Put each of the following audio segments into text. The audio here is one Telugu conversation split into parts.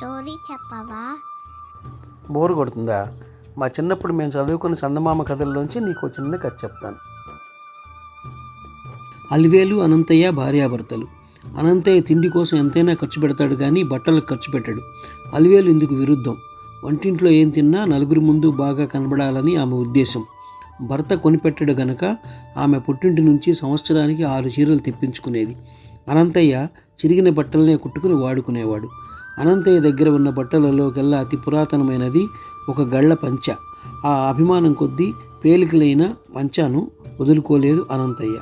స్టోరీ చెప్పవా? బోరు కొడుతుందా? మా చిన్నప్పుడు మేము చదువుకున్న చందమామ కథల్లోంచి నీకు చిన్న కథ చెప్తాను. అలివేలు అనంతయ్య భార్యాభర్తలు. అనంతయ్య తిండి కోసం ఎంతైనా ఖర్చు పెడతాడు కానీ బట్టలకు ఖర్చు పెట్టాడు. అలివేలు ఇందుకు విరుద్ధం. వంటింట్లో ఏం తిన్నా నలుగురి ముందు బాగా కనబడాలని ఆమె ఉద్దేశం. భర్త కొనిపెట్టాడు గనక ఆమె పుట్టింటి నుంచి సంవత్సరానికి ఆరు చీరలు తెప్పించుకునేది. అనంతయ్య చిరిగిన బట్టలనే కుట్టుకుని వాడుకునేవాడు. అనంతయ్య దగ్గర ఉన్న బట్టలలోకెల్లా అతి పురాతనమైనది ఒక గళ్ళ పంచ. ఆ అభిమానం కొద్దీ పేలికలైన పంచాను వదులుకోలేదు అనంతయ్య.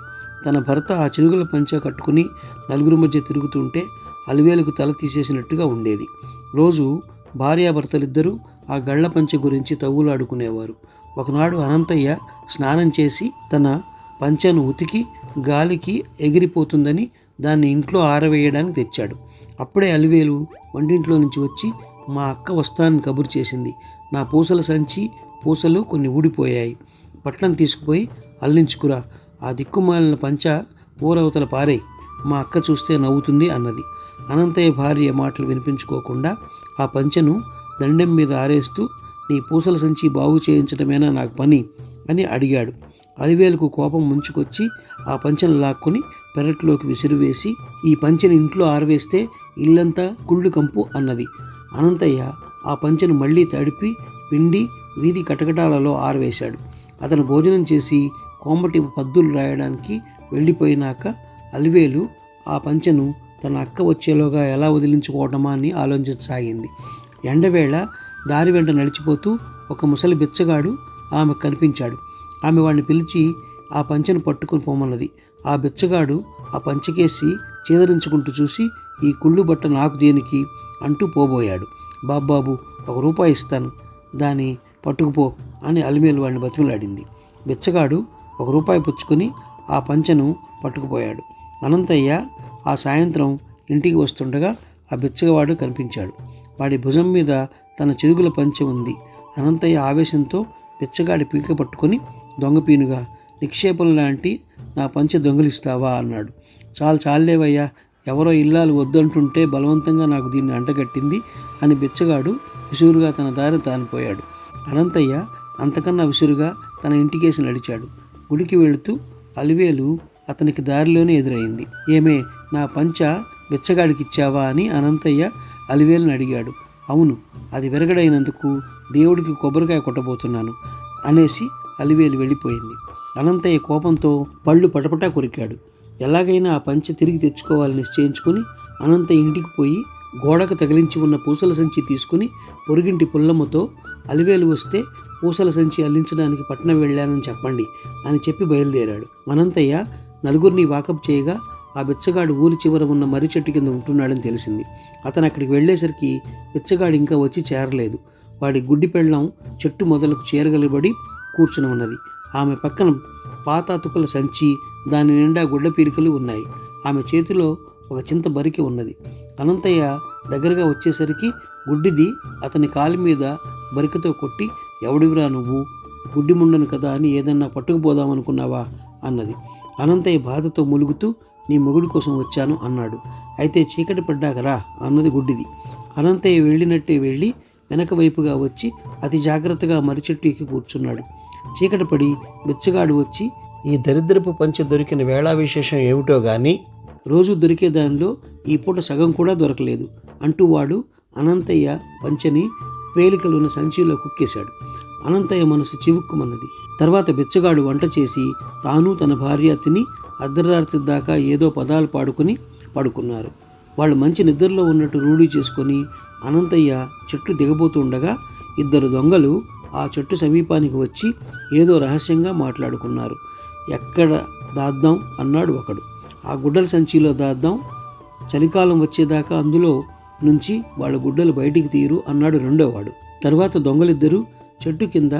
తన భర్త ఆ చిరుగుల పంచ కట్టుకుని నలుగురి మధ్య తిరుగుతుంటే అలివేలకు తల తీసేసినట్టుగా ఉండేది. రోజు భార్యాభర్తలిద్దరూ ఆ గళ్ళ పంచ గురించి తవ్వులాడుకునేవారు ఒకనాడు అనంతయ్య స్నానం చేసి తన పంచను ఉతికి గాలికి ఎగిరిపోతుందని దాన్ని ఇంట్లో ఆరవేయడానికి తెచ్చాడు. అప్పుడే అలివేలు వంటింట్లో నుంచి వచ్చి మా అక్క వస్తానని కబురు చేసింది. నా పూసల సంచి పూసలు కొన్ని ఊడిపోయాయి. పట్నం తీసుకుపోయి అల్లించుకురా. ఆ దిక్కుమాలిన పంచ ఊరవతల పారే. మా అక్క చూస్తే నవ్వుతుంది అన్నది. అనంతయ్య భార్య మాటలు వినిపించుకోకుండా ఆ పంచెను దండెం మీద ఆరేస్తూ నీ పూసల సంచి బాగు చేయించడమేనా నాకు పని? అని అడిగాడు. అలివేలుకు కోపం ముంచుకొచ్చి ఆ పంచెను లాక్కొని పెరట్లోకి విసిరివేసి ఈ పంచెను ఇంట్లో ఆరవేస్తే ఇల్లంతా కుళ్ళు కంపు అన్నది. అనంతయ్య ఆ పంచెను మళ్ళీ తడిపి పిండి వీధి కటకటాలలో ఆరవేశాడు. అతను భోజనం చేసి కోమటి పద్దులు రాయడానికి వెళ్ళిపోయినాక అలివేలు ఆ పంచెను తన అక్క వచ్చేలోగా ఎలా వదిలించుకోవటమా అని ఆలోచించసాగింది. ఎండవేళ దారి వెంట నడిచిపోతూ ఒక ముసలి బిచ్చగాడు ఆమె కనిపించాడు. ఆమె వాడిని పిలిచి ఆ పంచెను పట్టుకుని పోమన్నది. ఆ బిచ్చగాడు ఆ పంచకేసి చేదరించుకుంటూ చూసి ఈ కుళ్ళు బట్ట నాకు దేనికి? అంటూ పోబోయాడు. బాబాబు ఒక రూపాయి ఇస్తాను. దాన్ని పట్టుకుపో అని అలిమేలు వాడిని బతిమలాడింది. బిచ్చగాడు ఒక రూపాయి పుచ్చుకొని ఆ పంచెను పట్టుకుపోయాడు. అనంతయ్య ఆ సాయంత్రం ఇంటికి వస్తుండగా ఆ బిచ్చగవాడు కనిపించాడు. వాడి భుజం మీద తన చెరుగుల పంచె ఉంది. అనంతయ్య ఆవేశంతో బిచ్చగాడి పీక పట్టుకొని దొంగపీనుగా నిక్షేపం లాంటి నా పంచె దొంగిలిస్తావా అన్నాడు. చాలు చాలేవయ్యా ఎవరో ఇల్లాలు వద్దంటుంటే బలవంతంగా నాకు దీన్ని అంటగట్టింది అని బిచ్చగాడు విసురుగా తన దారి తానిపోయాడు అనంతయ్య అంతకన్నా విసురుగా తన ఇంటికేసి నడిచాడు. గుడికి వెళుతూ అలివేలు అతనికి దారిలోనే ఎదురైంది. ఏమే నా పంచ బిచ్చగాడికిచ్చావా అని అనంతయ్య అలివేలుని అడిగాడు. అవును అది విరగడైనందుకు దేవుడికి కొబ్బరికాయ కొట్టబోతున్నాను అనేసి అలివేలు వెళ్ళిపోయింది. అనంతయ్య కోపంతో పళ్ళు పటపటా కొరికాడు. ఎలాగైనా ఆ పంచె తిరిగి తెచ్చుకోవాలని నిశ్చయించుకుని అనంత ఇంటికి పోయి గోడకు తగిలించి ఉన్న పూసల సంచి తీసుకుని పొరుగింటి పుల్లమ్మతో అలివేలు వస్తే పూసల సంచి అల్లించడానికి పట్టణం వెళ్ళానని చెప్పండి అని చెప్పి బయలుదేరాడు. అనంతయ్య నలుగురిని వాకప్ చేయగా ఆ బిచ్చగాడు ఊరి చివర ఉన్న మర్రి చెట్టు కింద ఉంటున్నాడని తెలిసింది. అతను అక్కడికి వెళ్ళేసరికి బిచ్చగాడు ఇంకా వచ్చి చేరలేదు. వాడి గుడ్డి పెళ్ళం చెట్టు మొదలకు చేరగలబడి కూర్చుని ఉన్నది. ఆమె పక్కన పాత సంచి దాని నిండా గుడ్డ పీరికలు ఉన్నాయి. ఆమె చేతిలో ఒక చింత బరికి ఉన్నది. అనంతయ్య దగ్గరగా వచ్చేసరికి గుడ్డిది అతని కాలి మీద బరికతో కొట్టి ఎవడివిరా నువ్వు? గుడ్డి ముండను కదా అని ఏదన్నా పట్టుకుపోదామనుకున్నావా అన్నది. అనంతయ్య బాధతో ములుగుతూ నీ మొగుడి కోసం వచ్చాను అన్నాడు. అయితే చీకటి పడ్డాకరా అన్నది గుడ్డిది. అనంతయ్య వెళ్ళినట్టే వెళ్ళి వెనక వైపుగా వచ్చి అతి జాగ్రత్తగా మరిచెట్టు ఎక్కి కూర్చున్నాడు. చీకటి పడి బిచ్చగాడు వచ్చి ఈ దరిద్రపు పంచె దొరికిన వేళా విశేషం ఏమిటో గాని? రోజు దొరికే దానిలో ఈ పూట సగం కూడా దొరకలేదు అంటూ వాడు అనంతయ్య పంచని పేలికలున్న సంచిలో కుక్కేశాడు. అనంతయ్య మనసు చివుక్కుమన్నది. తర్వాత బిచ్చగాడు వంట చేసి తాను తన భార్య తిని అర్ధరాత్రి దాకా ఏదో పదాలు పాడుకుని పడుకున్నారు. వాళ్ళు మంచి నిద్రలో ఉన్నట్టు రూఢీ చేసుకొని అనంతయ్య చెట్టు దిగబోతుండగా ఇద్దరు దొంగలు ఆ చెట్టు సమీపానికి వచ్చి ఏదో రహస్యంగా మాట్లాడుకున్నారు. ఎక్కడ దాద్దాం? అన్నాడు ఒకడు. ఆ గుడ్డల సంచిలో దాద్దాం. చలికాలం వచ్చేదాకా అందులో నుంచి వాళ్ళ గుడ్డలు బయటికి తీరు అన్నాడు రెండోవాడు. తర్వాత దొంగలిద్దరూ చెట్టు కింద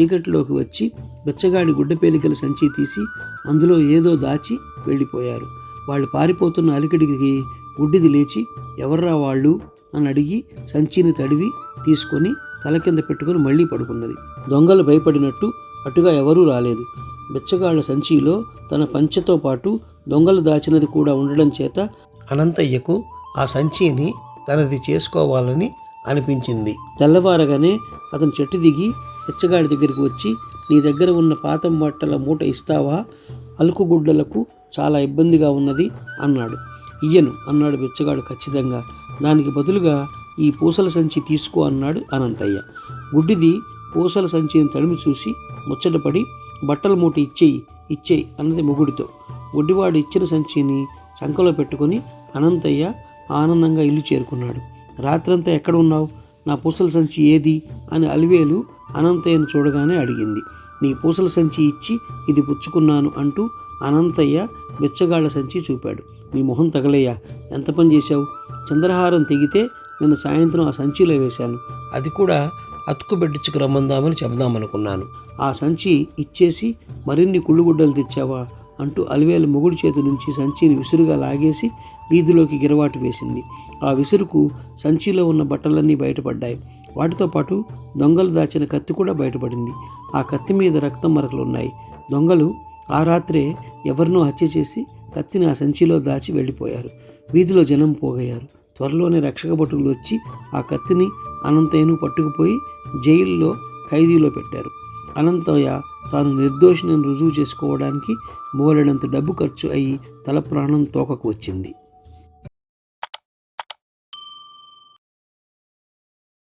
చీకటిలోకి వచ్చి బెచ్చగాడి గుడ్డ పేలికల సంచి తీసి అందులో ఏదో దాచి వెళ్ళిపోయారు. వాళ్ళు పారిపోతున్న అలికిడికి గుడ్డిది లేచి ఎవర్రా వాళ్ళు? అని అడిగి సంచిని తడివి తీసుకొని తల కింద పెట్టుకొని మళ్ళీ పడుకున్నది. దొంగలు భయపడినట్టు అటుగా ఎవరూ రాలేదు. బిచ్చగాళ్ళ సంచిలో తన పంచెతో పాటు దొంగలు దాచినది కూడా ఉండడం చేత అనంతయ్యకు ఆ సంచిని తనది చేసుకోవాలని అనిపించింది. తెల్లవారగానే అతను చెట్టు దిగి బిచ్చగాడి దగ్గరికి వచ్చి నీ దగ్గర ఉన్న పాతం బట్టల మూట ఇస్తావా? అలుకుగుడ్డలకు చాలా ఇబ్బందిగా ఉన్నది అన్నాడు. ఇయ్యను అన్నాడు బిచ్చగాడు ఖచ్చితంగా. దానికి బదులుగా ఈ పూసల సంచి తీసుకో అన్నాడు అనంతయ్య. గుడ్డిది పూసల సంచిని తడిమి చూసి ముచ్చటపడి బట్టల మూట ఇచ్చేయి ఇచ్చేయి అన్నది మొగుడితో. గుడ్డివాడు ఇచ్చిన సంచిని సంఖలో పెట్టుకొని అనంతయ్య ఆనందంగా ఇల్లు చేరుకున్నాడు. రాత్రంతా ఎక్కడ ఉన్నావు నా పూసల సంచి ఏది? అని అలివేలు అనంతయ్యను చూడగానే అడిగింది. నీ పూసల సంచి ఇచ్చి ఇది పుచ్చుకున్నాను అంటూ అనంతయ్య బిచ్చగాళ్ళ సంచి చూపాడు. మీ మొహం తగలయ్యా. ఎంత పని చేశావు? చంద్రహారం తెగితే నిన్న సాయంత్రం ఆ సంచిలో వేశాను. అది కూడా అతుకు పెట్టించుకు రమ్మందామని చెబుదామనుకున్నాను. ఆ సంచి ఇచ్చేసి మరిన్ని కుళ్ళుగుడ్డలు తెచ్చావా అంటూ అలివేలు మొగుడు చేతి నుంచి సంచిని విసురుగా లాగేసి వీధిలోకి గిరవాటు వేసింది. ఆ విసురుకు సంచిలో ఉన్న బట్టలన్నీ బయటపడ్డాయి. వాటితో పాటు దొంగలు దాచిన కత్తి కూడా బయటపడింది. ఆ కత్తి మీద రక్తం మరకలు ఉన్నాయి దొంగలు ఆ రాత్రే ఎవరినో హత్య చేసి కత్తిని ఆ సంచిలో దాచి వెళ్ళిపోయారు. వీధిలో జనం పోగయ్యారు. త్వరలోనే రక్షక భటులు వచ్చి ఆ కత్తిని అనంతయ్యను పట్టుకుపోయి జైల్లో ఖైదీలో పెట్టారు. అనంతయ్య తాను నిర్దోషిని రుజువు చేసుకోవడానికి బోలెడంత డబ్బు ఖర్చు అయ్యి తల ప్రాణం తోకకు వచ్చింది.